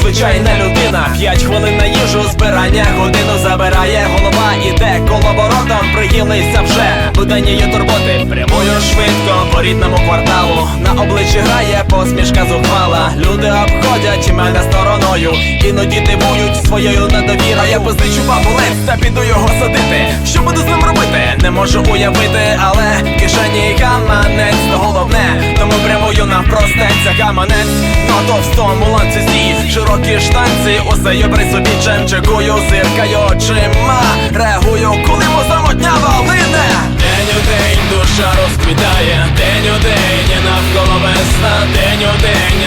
звичайна людина. П'ять хвилин на їжу збирання, годину забирає голова, іде коловоротом, прихилися вже буденні є турботи. Прямую швидко по рідному кварталу. На обличчі грає посмішка зухвала. Люди обходять мене стороною, іноді дивують своєю недовірою. Я позичу бабулець та піду його садити. Що буду з ним робити? Не можу уявити, але кишені каманець то головне. Тому прямую навпростець за каманець на товстому ланцюзі Широкі штанці, усе я при собі ченчикую, зиркаю очима. Реагую, коли самотнява лине День у день душа розквітає, день у день навколо весна, день у день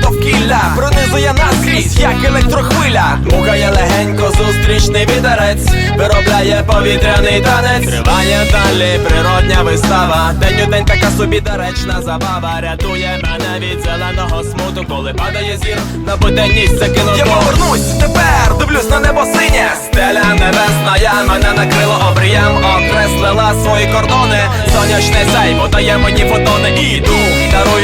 довкілля Пронизує наскрізь, як електрохвиля. Мухає легенько зустрічний вітерець. Виробляє повітряний танець. Триває далі природня вистава. День у день така собі доречна забава. Рятує мене від зеленого смуту Коли падає зір. На буденність закинуто Я повернусь тепер, дивлюсь на небо синє. Стеля небесна, я мене накрила обрієм. Окреслила свої кордони. Сонячне сяйво дає мені фотони. Іду, дарую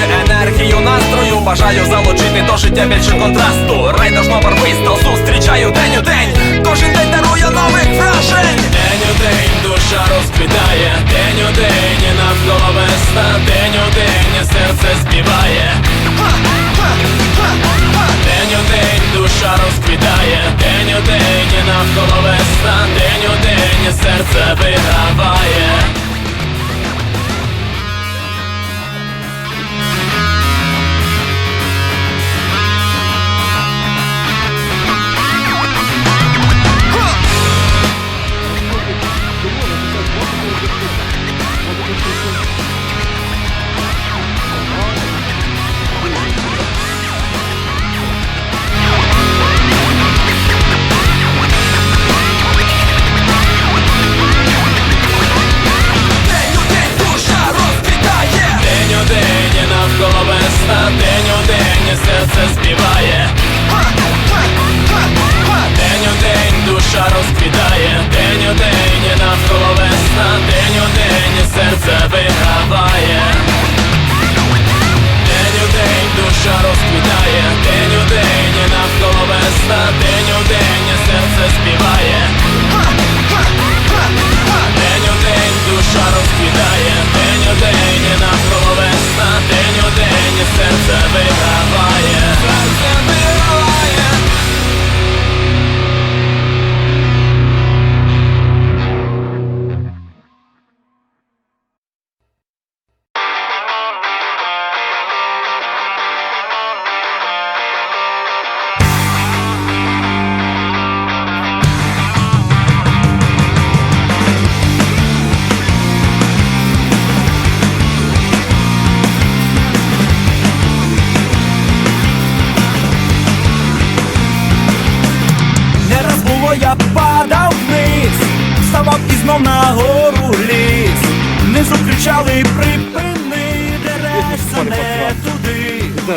Бажаю залучити до життя більше контрасту. Райдужно барвисто зустрічаю день у день. Кожен день дарує нових вражень. День у день душа розквітає. День у день навколо весна День у день серце співає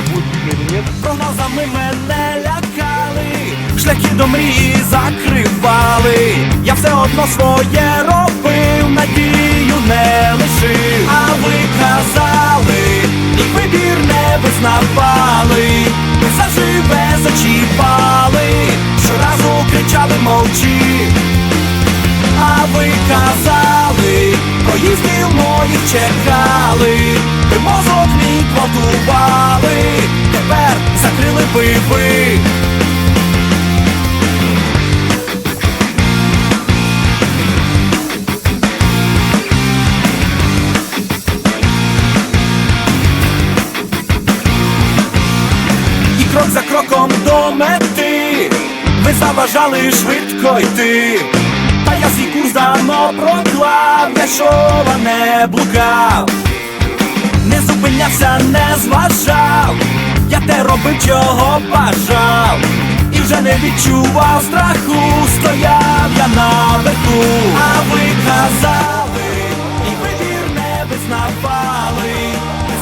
туди. Прогнозами мене лякали, шляхи до мрії закривали. Я все одно своє робив, надію не лишив. А ви казали, і вибір не визнавали, заживе зачіпали, щоразу кричали мовчи. А ви казали, проїздів моїх чекали, ви мозок мій тепер закрили би ви. І крок за кроком до мети, ви заважали швидко йти. Та я свій курс давно проклав, я йшов, а не блукав, зупинявся, не зважав, я те робив, чого бажав, і вже не відчував страху, стояв я наверху, а ви казали, і вибір не визнавали,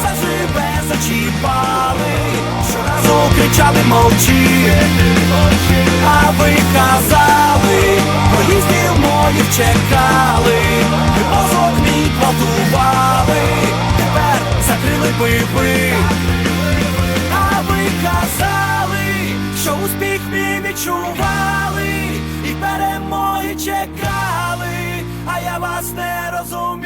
заживе зачіпали, щоразу кричали не мовчи, а ви казали, проїздів моїх чекали, ви мій гвалтували, тепер ви. А ви казали, що успіх мій відчували, і перемоги чекали, а я вас не розумів.